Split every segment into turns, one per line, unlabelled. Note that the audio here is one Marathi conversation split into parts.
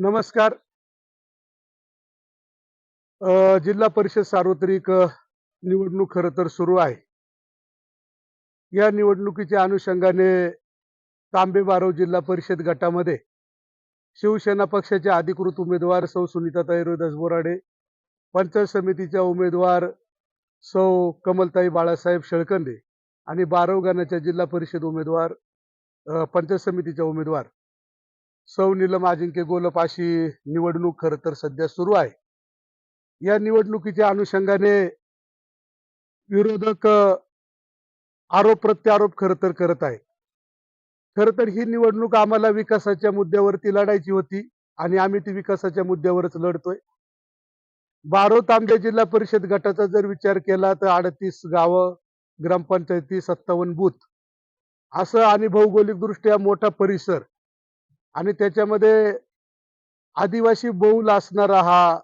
नमस्कार. जिल्हा परिषद सार्वत्रिक निवडणूक खरं तर सुरू आहे. या निवडणुकीच्या अनुषंगाने तांबे बारव जिल्हा परिषद गटामध्ये शिवसेना पक्षाचे अधिकृत उमेदवार सौ सुनीताताई रोहिदास बोराडे पंचायत समितीच्या उमेदवार सौ कमलताई बाळासाहेब शेळकंदे आणि बारवगणांच्या जिल्हा परिषद उमेदवार पंचायत समितीच्या उमेदवार सौ नीलम अजिंक्य गोलप अशी निवडणूक खरं तर सध्या सुरू आहे. या निवडणुकीच्या अनुषंगाने विरोधक आरोप प्रत्यारोप खरं तर करत आहे खरं तर ही निवडणूक आम्हाला विकासाच्या मुद्द्यावरती लढायची होती आणि आम्ही ती विकासाच्या मुद्द्यावरच लढतोय. बारो तांबे जिल्हा परिषद गटाचा जर विचार केला तर अडतीस गावं ग्रामपंचायती सत्तावन्न बूथ. असं आणि भौगोलिक दृष्ट्या मोठा परिसर आणि त्याच्यामध्ये आदिवासी बहुल असणारा हा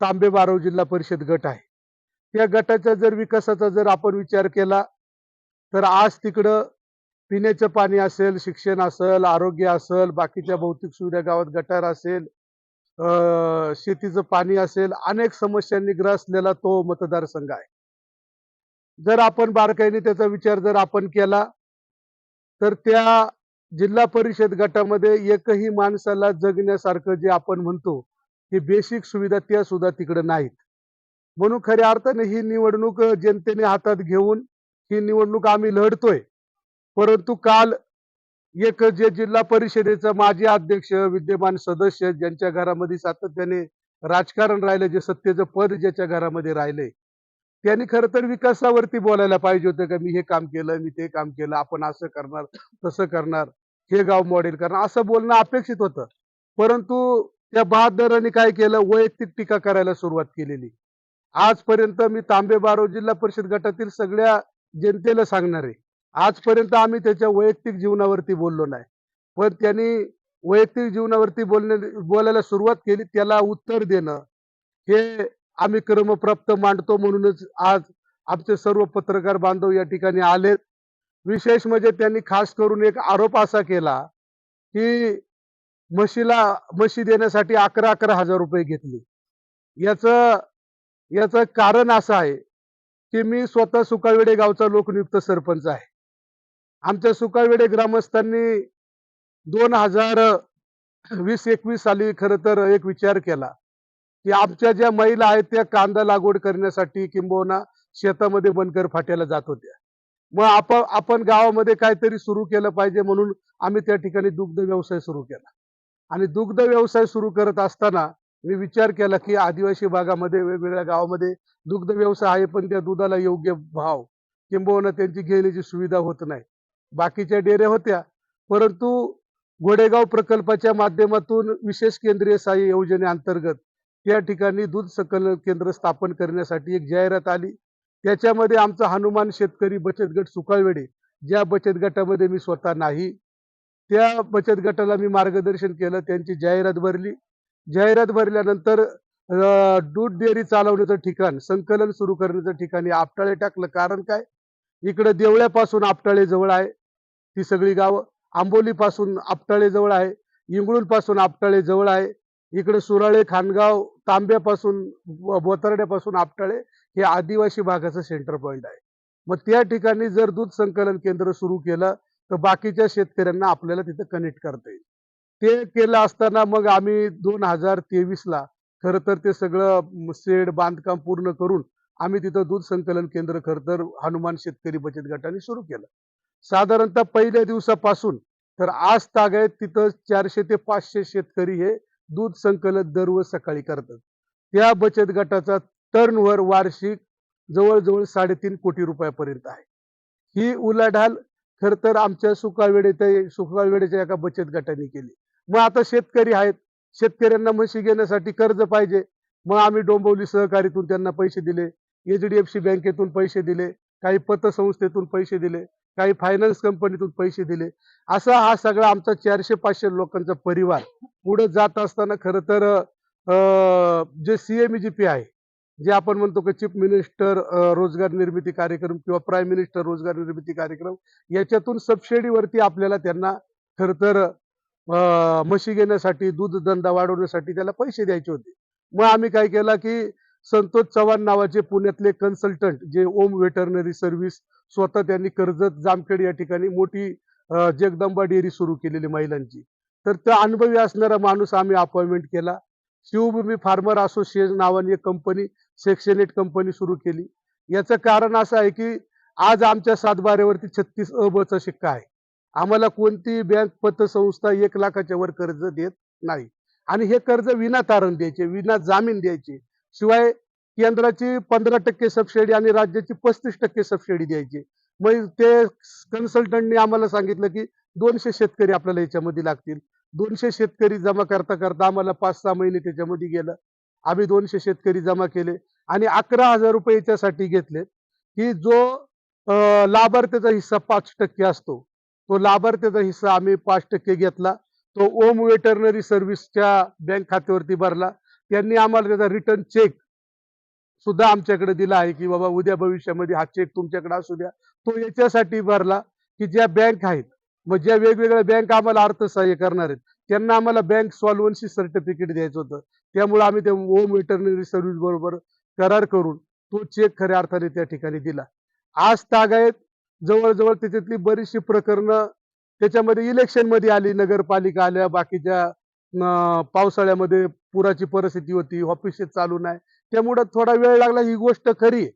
तांबे बारव जिल्हा परिषद गट आहे. त्या गटाच्या जर विकासाचा जर आपण विचार केला तर आज तिकडं पिण्याचं पाणी असेल शिक्षण असेल आरोग्य असेल बाकीच्या भौतिक सुविधा गावात गटार असेल अं, शेतीचं पाणी असेल अनेक समस्यांनी ग्रासलेला तो मतदारसंघ आहे. जर आपण बारकाईने त्याचा विचार जर आपण केला तर त्या जिल्हा परिषद गटामध्ये एकही माणसाला जगण्यासारखं जे आपण म्हणतो की बेसिक सुविधा त्या सुद्धा तिकडे नाहीत. म्हणून खऱ्या अर्थाने ही निवडणूक जनतेने हातात घेऊन ही निवडणूक आम्ही लढतोय. परंतु काल एक जे जिल्हा परिषदेचा माजी अध्यक्ष विद्यमान सदस्य ज्यांच्या घरामध्ये सातत्याने राजकारण राहिलं जे सत्तेचं पद ज्याच्या घरामध्ये राहिले त्यांनी खरं तर विकासावरती बोलायला पाहिजे होतं का मी हे काम केलं मी ते काम केलं आपण असं करणार तसं करणार. हे गाव मॉडेल. करणार असं बोलणं अपेक्षित होतं. परंतु त्या बहादरांनी काय केलं? वैयक्तिक टीका करायला सुरुवात केलेली. आजपर्यंत मी तांबे बारो जिल्हा परिषद गटातील सगळ्या जनतेला सांगणार आहे. आजपर्यंत आम्ही त्याच्या वैयक्तिक जीवनावरती बोललो नाही. पण त्यांनी वैयक्तिक जीवनावरती बोलणे बोलायला सुरुवात केली. त्याला उत्तर देणं हे आम्ही क्रमप्राप्त मांडतो म्हणूनच आज आमचे सर्व पत्रकार बांधव या ठिकाणी आलेत. विशेष म्हणजे त्यांनी खास करून एक आरोप असा केला की म्हशीला म्हशी देण्यासाठी अकरा अकरा हजार रुपये घेतले. याचं याचं कारण असं आहे की मी स्वतः सुकाळवेडे गावचा लोकनियुक्त सरपंच आहे. आमच्या सुकावेडे ग्रामस्थांनी दोन हजार वीस एकवीस साली खरं तर एक विचार केला की आमच्या ज्या महिला आहेत त्या कांदा लागवड करण्यासाठी किंबहुना शेतामध्ये बनकर फाट्याला जात होत्या. मग आपण आपण गावामध्ये काहीतरी सुरू केलं पाहिजे म्हणून आम्ही त्या ठिकाणी दुग्ध व्यवसाय सुरू केला. आणि दुग्ध व्यवसाय सुरू करत असताना मी विचार केला की आदिवासी भागामध्ये वेगवेगळ्या गावामध्ये दुग्ध व्यवसाय आहे पण त्या दुधाला योग्य भाव किंबहुना त्यांची घेण्याची सुविधा होत नाही. बाकीच्या डेऱ्या होत्या परंतु घोडेगाव प्रकल्पाच्या माध्यमातून विशेष केंद्रीय सहाय्य योजनेअंतर्गत त्या ठिकाणी दूध संकलन केंद्र स्थापन करण्यासाठी एक जाहिरात आली. त्याच्यामध्ये आमचा हनुमान शेतकरी बचत गट सुकाळवेडे ज्या बचत गटामध्ये मी स्वतः नाही त्या बचत गटाला मी मार्गदर्शन केलं त्यांची जाहिरात भरली. जाहिरात भरल्यानंतर दूध डेअरी चालवण्याचं ठिकाण संकलन सुरू करण्याचं ठिकाणी आपटाळे टाकलं. कारण काय? इकडं देवळ्यापासून आपटाळे जवळ आहे ती सगळी गावं. आंबोलीपासून आपटाळे जवळ आहे इंगळूरपासून आपटाळे जवळ आहे इकडे सुराळे खानगाव तांब्यापासून ब- बोतारड्यापासून आपटाळे हे आदिवासी भागाचं सेंटर पॉईंट आहे. मग त्या ठिकाणी जर दूध संकलन केंद्र सुरू केलं तर बाकीच्या शेतकऱ्यांना आपल्याला तिथं कनेक्ट करता येईल. ते केलं असताना मग आम्ही दोन हजार तेवीसला खरं तर ते सगळं शेड बांधकाम पूर्ण करून आम्ही तिथं दूध संकलन केंद्र खरं तर हनुमान शेतकरी बचत गटाने सुरू केलं. साधारणतः पहिल्या दिवसापासून तर आज तागायत तिथं चारशे ते पाचशे शेतकरी हे दूध संकलन दररोज सकाळी करतात. त्या बचत गटाचा टर्नओव्हर वार्षिक जवळजवळ साडेतीन कोटी रुपयापर्यंत आहे. ही उलाढाल खर तर आमच्या सुकाळवेडे सुकाळवेडेच्या एका बचत गटाने केली. मग आता शेतकरी आहेत. शेतकऱ्यांना म्हशी घेण्यासाठी कर्ज पाहिजे. मग आम्ही डोंबवली सहकारीतून त्यांना पैसे दिले. एच डी एफ सी बँकेतून पैसे दिले. काही पतसंस्थेतून पैसे दिले. काही फायनान्स कंपनीतून पैसे दिले. असा हा सगळा आमचा चारशे पाचशे लोकांचा परिवार पुढे जात असताना खरं तर अं, जे पी आहे जे आपण म्हणतो की चीफ मिनिस्टर रोजगार निर्मिती कार्यक्रम किंवा प्राईम मिनिस्टर रोजगार निर्मिती कार्यक्रम याच्यातून सबसिडीवरती आपल्याला त्यांना खरं तर म्हशी घेण्यासाठी दूध धंदा वाढवण्यासाठी त्याला पैसे द्यायचे होते. मग आम्ही काय केलं की संतोष चव्हाण नावाचे पुण्यातले कन्सल्टंट जे ओम वेटरनरी सर्व्हिस स्वतः त्यांनी कर्जत जामखेड या ठिकाणी मोठी जगदंबा डेअरी सुरू केलेली महिलांची. तर त्या अनुभवी असणारा माणूस आम्ही अपॉइंटमेंट केला. शिवभूमी फार्मर असोसिएशन नावाने एक कंपनी सेक्शन एट कंपनी सुरू केली. याचं कारण असं आहे की आज आमच्या सातबाऱ्यावरती छत्तीस अबचा शिक्का आहे. आम्हाला कोणती बँक पतसंस्था एक लाखाच्या वर कर्ज देत नाही. आणि हे कर्ज विना तारण द्यायचे विना जामीन द्यायचे. शिवाय केंद्राची पंधरा टक्के सबसिडी आणि राज्याची पस्तीस टक्के सबसिडी द्यायची. मग ते कन्सल्टंटनी आम्हाला सांगितलं की दोनशे शेतकरी आपल्याला याच्यामध्ये लागतील. दोनशे शेतकरी जमा करता करता आम्हाला पाच सहा महिने त्याच्यामध्ये गेलं. आम्ही दोनशे शेतकरी जमा केले आणि अकरा हजार रुपये याच्यासाठी घेतले की जो लाभार्थ्याचा हिस्सा पाच टक्के असतो. तो लाभार्थ्याचा हिस्सा आम्ही पाच टक्के घेतला. तो ओम वेटरनरी सर्व्हिसच्या बँक खात्यावरती भरला. त्यांनी आम्हाला त्याचा रिटर्न चेक सुद्धा आमच्याकडे दिला आहे की बाबा उद्या भविष्यामध्ये हा चेक तुमच्याकडे असू द्या. तो याच्यासाठी भरला की ज्या बँक आहेत मग ज्या वेगवेगळ्या बँक आम्हाला अर्थसहाय्य करणार आहेत त्यांना आम्हाला बँक सॉल्वन्सी सर्टिफिकेट द्यायचं होतं. त्यामुळे आम्ही ते होम वेटरनरी सर्व्हिस बरोबर करार करून तो चेक खऱ्या अर्थाने त्या ठिकाणी दिला. आज तागायत जवळजवळ त्याच्यातली बरीचशी प्रकरणं त्याच्यामध्ये इलेक्शनमध्ये आली नगरपालिका आल्या बाकीच्या पावसाळ्यामध्ये पुराची परिस्थिती होती ऑफिसेस चालू नाही. त्यामुळं थोडा वेळ लागला ही गोष्ट खरी आहे.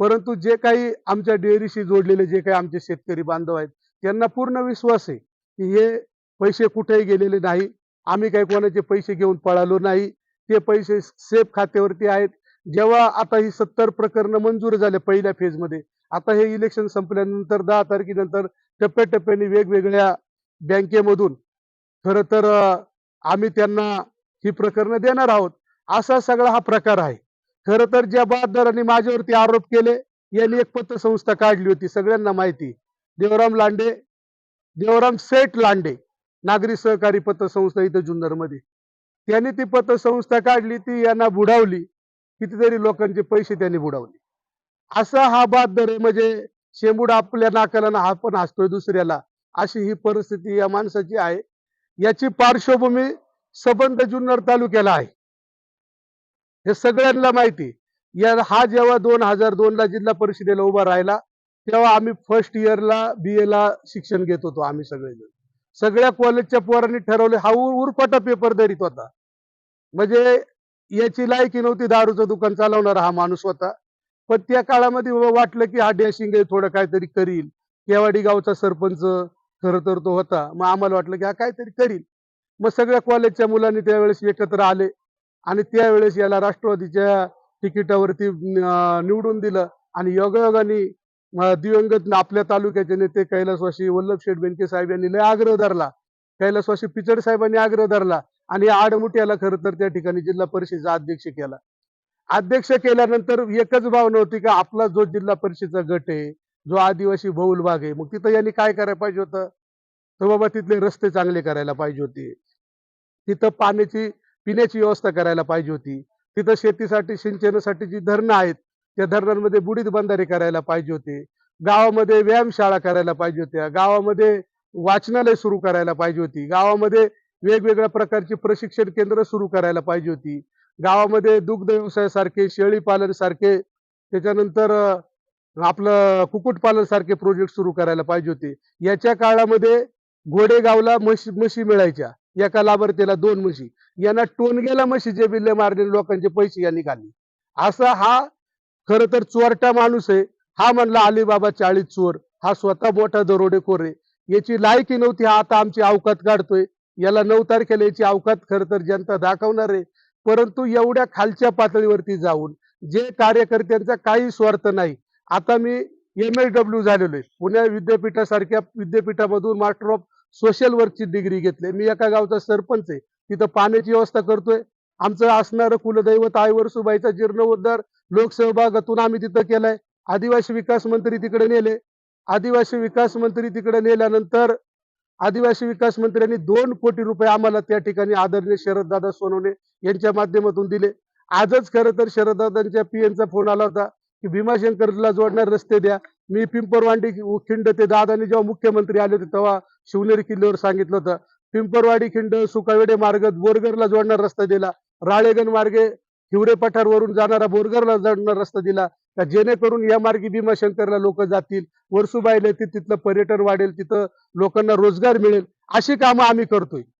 परंतु जे काही आमच्या डेअरीशी जोडलेले जे काही आमचे शेतकरी बांधव आहेत त्यांना पूर्ण विश्वास आहे की हे पैसे कुठेही गेलेले नाही. आम्ही काही कोणाचे पैसे घेऊन पळालो नाही. ते पैसे सेफ खात्यावरती आहेत. जेव्हा आता ही सत्तर प्रकरणं मंजूर झाले पहिल्या फेजमध्ये आता हे इलेक्शन संपल्यानंतर दहा तारखेनंतर टप्प्याटप्प्याने वेगवेगळ्या बँकेमधून खरं तर आम्ही त्यांना ही प्रकरणं देणार आहोत. असा सगळा हा प्रकार आहे. खरं तर ज्या बहादरांनी माझ्यावरती आरोप केले यांनी एक पत्रसंस्था काढली होती. सगळ्यांना माहिती देवराम लांडे देवराम सेठ लांडे नागरी सहकारी पतसंस्था इथं जुन्नरमध्ये. त्यांनी ती पतसंस्था काढली ती यांना बुडावली कितीतरी लोकांचे पैसे त्यांनी बुडावले. असा हा बहादर आहे म्हणजे शेंबूड आपल्या नाकाला हा पण हसतोय दुसऱ्याला. अशी ही परिस्थिती या माणसाची आहे. याची पार्श्वभूमी सबंध जुन्नर तालुक्याला आहे. हे सगळ्यांना माहिती या हा जेव्हा दोन हजार दोन ला जिल्हा परिषदेला उभा राहिला तेव्हा आम्ही फर्स्ट इयरला बी ला शिक्षण घेत होतो आम्ही सगळेजण. सगळ्या कॉलेजच्या पोरांनी ठरवले हा उर- उरफाटा पेपर धरीत होता. म्हणजे याची लायकी नव्हती दारूचं दुकान चालवणारा हा माणूस होता. पण त्या काळामध्ये वाटलं की हा डॅशिंग थोडं काहीतरी करील केवाडी गावचा सरपंच खरं तर तो होता. मग आम्हाला वाटलं की हा काहीतरी करील मग सगळ्या कॉलेजच्या मुलांनी त्यावेळेस एकत्र आले. आणि त्यावेळेस याला राष्ट्रवादीच्या तिकिटावरती निवडून दिलं. आणि योगायोगाने दिवंगत आपल्या तालुक्याचे नेते कैलासवासी वल्लभ शेठ बेनके साहेब यांनी लय आग्रह धरला. कैलासवासी पिचड साहेबांनी आग्रह धरला आणि आडमुठ्याला खरं तर त्या ठिकाणी जिल्हा परिषदेचा अध्यक्ष केला. अध्यक्ष केल्यानंतर एकच भावना होती का आपला जो जिल्हा परिषदेचा गट आहे जो आदिवासी बहुल भाग आहे मग तिथं यांनी काय करायला पाहिजे होतं? तर बाबा तिथले रस्ते चांगले करायला पाहिजे होते. तिथं पाण्याची पिण्याची व्यवस्था करायला पाहिजे होती. तिथं शेतीसाठी सिंचनासाठी जी धरणं आहेत त्या धरणांमध्ये बुडीत बंधारे करायला पाहिजे होते. गावामध्ये व्यायामशाळा करायला पाहिजे होत्या. गावामध्ये वाचनालय सुरू करायला पाहिजे होती. गावामध्ये वेगवेगळ्या प्रकारची प्रशिक्षण केंद्र सुरू करायला पाहिजे होती. गावामध्ये दुग्ध व्यवसायासारखे शेळी पालन सारखे त्याच्यानंतर आपलं कुक्कुटपालन सारखे प्रोजेक्ट सुरू करायला पाहिजे होते. याच्या काळामध्ये घोडेगावला म्हशी म्हशी मिळायच्या. एका लाभार्थीला दोन म्हशी. यांना टोनगेला म्हशीचे बिल्ले मारलेले लोकांचे पैसे यांनी काढले असा हा खर तर चोरटा माणूस आहे. हा म्हणला अलीबाबा चाळीस चोर. हा स्वतः मोठा दरोडेखोर आहे. याची लायकी नव्हती. हा आता आमची अवकात काढतोय. याला नऊ तारखेला याची अवकात खरं तर जनता दाखवणार आहे. परंतु एवढ्या खालच्या पातळीवरती जाऊन जे कार्यकर्त्यांचा काही स्वार्थ नाही. आता मी एम एस डब्ल्यू झालेलो आहे. पुण्या विद्यापीठासारख्या विद्यापीठामधून मास्टर ऑफ सोशल वर्कची डिग्री घेतली मी एका गावचा सरपंच आहे. तिथं पाण्याची व्यवस्था करतोय. आमचं असणारं कुलदैवत आईवर सुबाईचा जीर्णोद्धार लोकसहभागातून आम्ही तिथं केलाय. आदिवासी विकास मंत्री तिकडे नेले. आदिवासी विकास मंत्री तिकडे नेल्यानंतर आदिवासी विकास मंत्र्यांनी दोन कोटी रुपये आम्हाला त्या ठिकाणी आदरणीय शरददादा सोनवणे यांच्या माध्यमातून दिले. आजच खरं तर शरददादांच्या पीएनचा फोन आला होता की भीमाशंकरला जोडणारे रस्ते द्या. मी पिंपरवांडी खिंड ते दादाने जेव्हा मुख्यमंत्री आले होते तेव्हा शिवनेरी किल्ल्यावर सांगितलं होतं. पिंपरवाडी खिंड सुकावेडे मार्ग बोरगरला जोडणारा रस्ता दिला. राळेगण मार्गे हिवरे पठारवरून जाणारा बोरगरला जाणारा रस्ता दिला. का जेणेकरून या मार्गी भीमाशंकरला लोक जातील वरसुबाईला येतील तिथलं पर्यटन वाढेल तिथं लोकांना रोजगार मिळेल अशी कामं आम्ही करतोय.